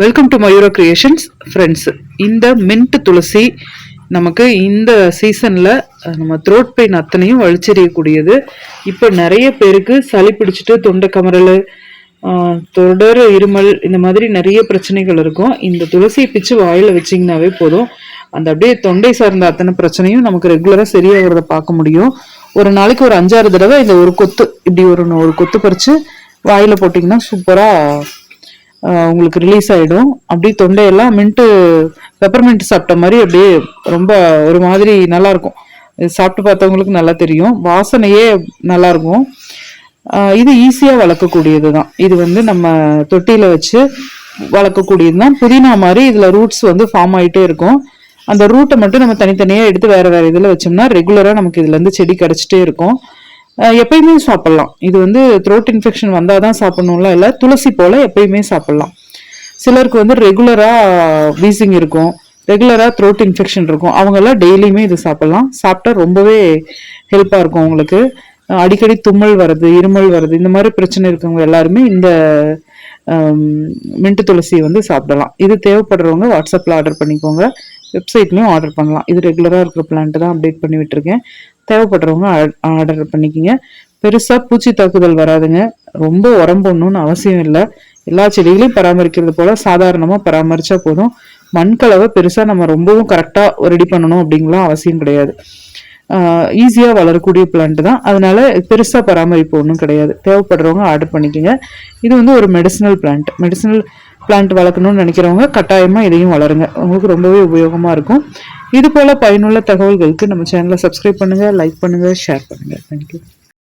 Welcome to Mayura creations friends இந்த mint துளசி நமக்கு இந்த சீசனில் நம்ம த்ரோட் பெயின் அத்தனையும் வலிச்செறியக்கூடியது. இப்போ நிறைய பேருக்கு சளி பிடிச்சிட்டு தொண்டை கமரல் தொடர் இருமல் இந்த மாதிரி நிறைய பிரச்சனைகள் இருக்கும். இந்த துளசியை பிச்சு வாயில் வச்சிங்கனாவே போதும். அந்த அப்படியே தொண்டை சார்ந்த அத்தனை பிரச்சனையும் நமக்கு ரெகுலராக சரியாகிறத பார்க்க முடியும். ஒரு நாளைக்கு ஒரு அஞ்சாறு தடவை இந்த ஒரு கொத்து இப்படி ஒரு ஒரு கொத்து பறித்து வாயில் போட்டிங்கன்னா சூப்பராக உங்களுக்கு ரிலீஸ் ஆகிடும் அப்படியே தொண்டையெல்லாம் மின்ட்டு பெப்பர்மெண்ட் சாப்பிட்ட மாதிரி அப்படியே ரொம்ப ஒரு மாதிரி நல்லா இருக்கும் சாப்பிட்டு பார்த்தவங்களுக்கு நல்லா தெரியும். வாசனையே நல்லா இருக்கும் இது ஈஸியாக வளர்க்கக்கூடியது தான். இது வந்து நம்ம தொட்டியில் வச்சு வளர்க்கக்கூடியது தான். புதினா மாதிரி இதில் ரூட்ஸ் வந்து ஃபார்ம் ஆகிட்டே இருக்கும். அந்த ரூட்டை மட்டும் நம்ம தனித்தனியாக எடுத்து வேறு வேற இதில் வச்சோம்னா ரெகுலராக நமக்கு இதுலேருந்து செடி கிடச்சிட்டே இருக்கும். எப்பயுமே சாப்பிடலாம். இது வந்து த்ரோட் இன்ஃபெக்ஷன் வந்தால் தான் சாப்பிட்ணும்லாம் இல்லை துளசி போல் எப்பயுமே சாப்பிட்லாம். சிலருக்கு வந்து ரெகுலராக வீசிங் இருக்கும் ரெகுலராக த்ரோட் இன்ஃபெக்ஷன் இருக்கும். அவங்கெல்லாம் டெய்லியுமே இது சாப்பிட்லாம். சாப்பிட்டா ரொம்பவே ஹெல்ப்பாக இருக்கும் அவங்களுக்கு. அடிக்கடி தும்மல் வருது இருமல் வருது இந்த மாதிரி பிரச்சனை இருக்கவங்க எல்லாருமே இந்த மின்ட்டு துளசியை வந்து சாப்பிடலாம். இது தேவைப்படுறவங்க வாட்ஸ்அப்பில் ஆர்டர் பண்ணிக்கோங்க. வெப்சைட்லேயும் ஆர்டர் பண்ணலாம். இது ரெகுலராக இருக்கிற பிளான்ட்டு தான் அப்டேட் பண்ணி விட்டுருக்கேன். தேவைப்படுறவங்க ஆர்டர் பண்ணிக்கிங்க. பெருசாக பூச்சி தாக்குதல் வராதுங்க. ரொம்ப உரம்பொண்ணணும்னு அவசியம் இல்லை. எல்லா செடிகளையும் பராமரிக்கிறது போல சாதாரணமாக பராமரித்தா போதும். மண் கலவை பெருசாக நம்ம ரொம்பவும் கரெக்டாக ரெடி பண்ணணும் அப்படிங்கலாம் அவசியம் கிடையாது. ஈஸியாக வளரக்கூடிய பிளான்ட் தான். அதனால பெருசாக பராமரிப்பு ஒன்றும் கிடையாது. தேவைப்படுறவங்க ஆர்டர் பண்ணிக்கோங்க. இது வந்து ஒரு மெடிசினல் பிளான்ட் மெடிசினல் பிளான்ட் வளர்க்கணும்னு நினைக்கிறவங்க கட்டாயமாக இதையும் வளருங்க. உங்களுக்கு ரொம்பவே உபயோகமாக இருக்கும். இது போல் பயனுள்ள தகவல்களுக்கு நம்ம சேனலை சப்ஸ்கிரைப் பண்ணுங்கள் லைக் பண்ணுங்கள் ஷேர் பண்ணுங்கள் தேங்க்யூ